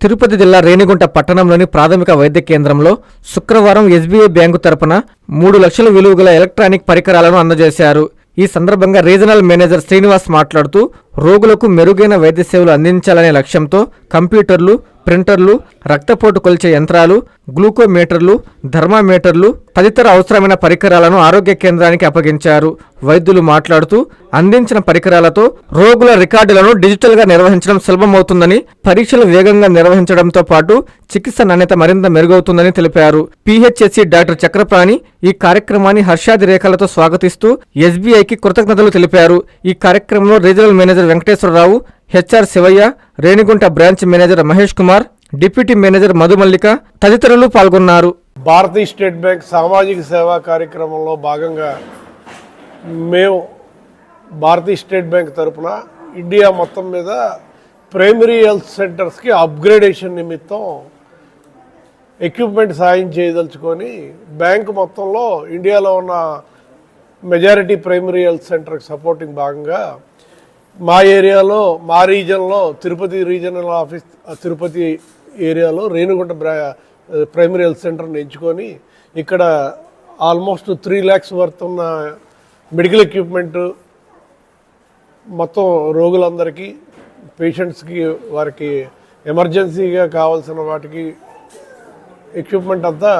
తిరుపతి జిల్లా రేణిగుంట పట్టణంలోని ప్రాథమిక వైద్య కేంద్రంలో శుక్రవారం ఎస్బీఐ బ్యాంకు తరపున మూడు లక్షల విలువగల ఎలక్ట్రానిక్ పరికరాలను అందజేశారు. ఈ సందర్భంగా రీజనల్ మేనేజర్ శ్రీనివాస్ మాట్లాడుతూ రోగులకు మెరుగైన వైద్య సేవలు అందించాలనే లక్ష్యంతో కంప్యూటర్లు ప్రింటర్లు రక్తపోటు కొలిచే యంత్రాలు గ్లూకోమీటర్లు థర్మామీటర్లు తదితర అవసరమైన పరికరాలను ఆరోగ్య కేంద్రానికి అప్పగించారు. వైద్యులు మాట్లాడుతూ అందించిన పరికరాలతో రోగుల రికార్డులను డిజిటల్గా నిర్వహించడం సులభమవుతుందని పరీక్షలు వేగంగా నిర్వహించడంతో పాటు చికిత్స నాణ్యత మరింత మెరుగవుతుందని తెలిపారు. పిహెచ్ఎస్సి డాక్టర్ చక్రపాణి ఈ కార్యక్రమాన్ని హర్షాది రేఖలతో స్వాగతిస్తూ ఎస్బీఐకి కృతజ్ఞతలు తెలిపారు. ఈ కార్యక్రమంలో regional manager Venkateswara Rao HR Sivaiah Renigunta branch manager Mahesh Kumar deputy manager Madhumallika తదితరులు పాల్గొన్నారు. భారతీయ స్టేట్ బ్యాంక్ సామాజిక సేవా కార్యక్రమంలో భాగంగా మేము భారతీయ స్టేట్ బ్యాంక్ తరపున ఇండియా మొత్తం మీద ప్రైమరీ హెల్త్ సెంటర్స్కి అప్గ్రేడేషన్ నిమిత్తం ఎక్విప్మెంట్ సాయం చేయదలుచుకొని బ్యాంకు మొత్తంలో ఇండియాలో ఉన్న మెజారిటీ ప్రైమరీ హెల్త్ సెంటర్కి సపోర్టింగ్ భాగంగా మా ఏరియాలో మా రీజన్లో తిరుపతి రీజనల్ ఆఫీస్ తిరుపతి ఏరియాలో రేణుగుంట ప్రైమరీ హెల్త్ సెంటర్ని ఎంచుకొని ఇక్కడ ఆల్మోస్ట్ త్రీ ల్యాక్స్ వర్త్ ఉన్న మెడికల్ ఎక్విప్మెంట్ మొత్తం రోగులందరికీ పేషెంట్స్కి వారికి ఎమర్జెన్సీగా కావాల్సిన వాటికి ఎక్విప్మెంట్ అంతా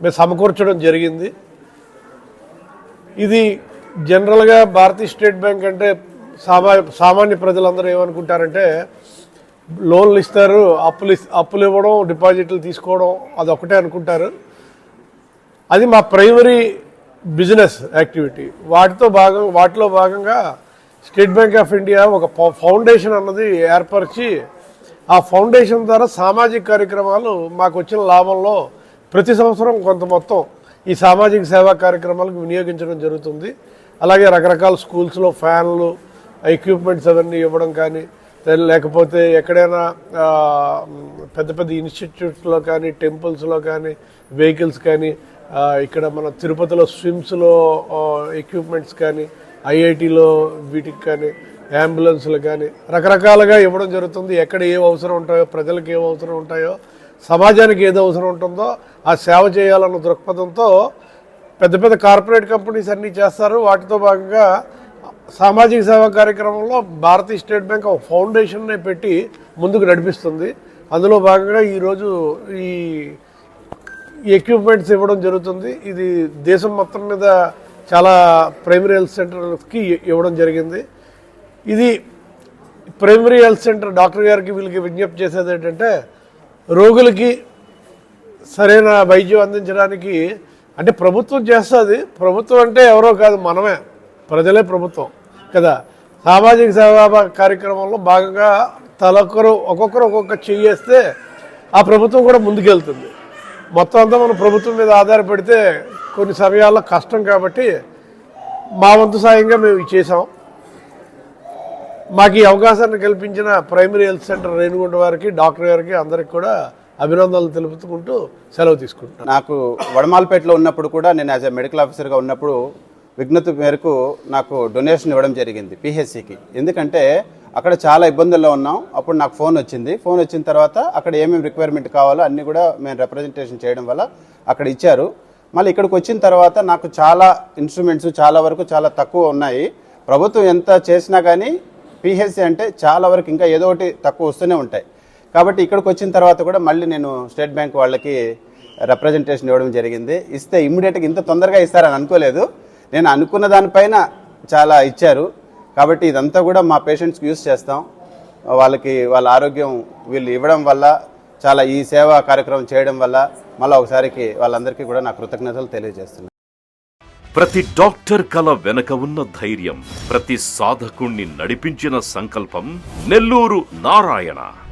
మేము సమకూర్చడం జరిగింది. ఇది జనరల్గా భారతీయ స్టేట్ బ్యాంక్ అంటే సామా సామాన్య ప్రజలందరూ ఏమనుకుంటారంటే లోన్లు ఇస్తారు అప్పులు అప్పులు ఇవ్వడం డిపాజిట్లు తీసుకోవడం అది ఒకటే అనుకుంటారు. అది మా ప్రైమరీ బిజినెస్ యాక్టివిటీ. వాటితో భాగం వాటిలో భాగంగా స్టేట్ బ్యాంక్ ఆఫ్ ఇండియా ఒక ఫౌండేషన్ అన్నది ఏర్పరిచి ఆ ఫౌండేషన్ ద్వారా సామాజిక కార్యక్రమాలు మాకు వచ్చిన లాభంలో ప్రతి సంవత్సరం కొంత మొత్తం ఈ సామాజిక సేవా కార్యక్రమాలకు వినియోగించడం జరుగుతుంది. అలాగే రకరకాల స్కూల్స్లో ఫ్యాన్లు ఎక్విప్మెంట్స్ అవన్నీ ఇవ్వడం కానీ లేకపోతే ఎక్కడైనా పెద్ద పెద్ద ఇన్స్టిట్యూట్స్లో కానీ టెంపుల్స్లో కానీ వెహికల్స్ కానీ ఇక్కడ మన తిరుపతిలో స్విమ్స్లో ఎక్విప్మెంట్స్ కానీ ఐఐటిలో వీటికి కానీ అంబులెన్స్లు కానీ రకరకాలుగా ఇవ్వడం జరుగుతుంది. ఎక్కడ ఏ అవసరం ఉంటాయో ప్రజలకు ఏ అవసరం ఉంటాయో సమాజానికి ఏది అవసరం ఉంటుందో ఆ సేవ చేయాలన్న దృక్పథంతో పెద్ద పెద్ద కార్పొరేట్ కంపెనీస్ అన్నీ చేస్తారు. వాటితో భాగంగా సామాజిక సేవా కార్యక్రమంలో భారతీయ స్టేట్ బ్యాంక్ ఒక ఫౌండేషన్ని పెట్టి ముందుకు నడిపిస్తుంది. అందులో భాగంగా ఈరోజు ఈ ఈ ఎక్విప్మెంట్స్ ఇవ్వడం జరుగుతుంది. ఇది దేశం మొత్తం మీద చాలా ప్రైమరీ హెల్త్ సెంటర్కి ఇవ్వడం జరిగింది. ఇది ప్రైమరీ హెల్త్ సెంటర్ డాక్టర్ గారికి వీళ్ళకి విజ్ఞప్తి చేసేది ఏంటంటే రోగులకి సరైన వైద్యం అందించడానికి అంటే ప్రభుత్వం చేస్తుంది. ప్రభుత్వం అంటే ఎవరో కాదు మనమే. ప్రజలే ప్రభుత్వం. కదా? సామాజిక సేవా కార్యక్రమంలో భాగంగా తలొక్కరు ఒక్కొక్కరు ఒక్కొక్క చెయ్యేస్తే ఆ ప్రభుత్వం కూడా ముందుకెళ్తుంది. మొత్తం అంతా మనం ప్రభుత్వం మీద ఆధారపడితే కొన్ని సమయాల్లో కష్టం కాబట్టి మా వంతు సాయంగా మేము ఇది చేసాం మాకు ఈ అవకాశాన్ని కల్పించిన ప్రైమరీ హెల్త్ సెంటర్ రేణుగుంట వారికి డాక్టర్ గారికి అందరికి కూడా అభినందనలు తెలుపుకుంటూ సెలవు తీసుకుంటున్నాను నాకు వడమాలపేటలో ఉన్నప్పుడు కూడా నేను యాజ్ ఎ మెడికల్ ఆఫీసర్గా ఉన్నప్పుడు విజ్ఞప్తి మేరకు నాకు డొనేషన్ ఇవ్వడం జరిగింది పిహెచ్సికి ఎందుకంటే అక్కడ చాలా ఇబ్బందుల్లో ఉన్నాం. అప్పుడు నాకు ఫోన్ వచ్చింది. ఫోన్ వచ్చిన తర్వాత అక్కడ ఏమేమి రిక్వైర్మెంట్ కావాలో అన్నీ కూడా మేము రిప్రజెంటేషన్ చేయడం వల్ల అక్కడ ఇచ్చారు. మళ్ళీ ఇక్కడికి వచ్చిన తర్వాత నాకు చాలా ఇన్స్ట్రుమెంట్స్ చాలా వరకు చాలా తక్కువ ఉన్నాయి. ప్రభుత్వం ఎంత చేసినా కానీ పిహెచ్సి అంటే చాలా వరకు ఇంకా ఏదో ఒకటి తక్కువ వస్తూనే ఉంటాయి. కాబట్టి ఇక్కడికి వచ్చిన తర్వాత కూడా మళ్ళీ నేను స్టేట్ బ్యాంక్ వాళ్ళకి రిప్రజెంటేషన్ ఇవ్వడం జరిగింది. ఇస్తే ఇమ్మీడియట్గా ఇంత తొందరగా ఇస్తారని అనుకోలేదు. నేను అనుకున్న దానిపైన చాలా ఇచ్చారు. కాబట్టి ఇదంతా కూడా మా పేషెంట్స్కి యూస్ చేస్తాం. వాళ్ళకి వాళ్ళ ఆరోగ్యం వీళ్ళు ఇవ్వడం వల్ల చాలా ఈ సేవా కార్యక్రమం చేయడం వల్ల మళ్ళీ ఒకసారికి వాళ్ళందరికీ కూడా నా కృతజ్ఞతలు తెలియజేస్తున్నాను. ప్రతి డాక్టర్ కల వెనక ఉన్న ధైర్యం ప్రతి సాధకుణ్ణి నడిపించిన సంకల్పం నెల్లూరు నారాయణ.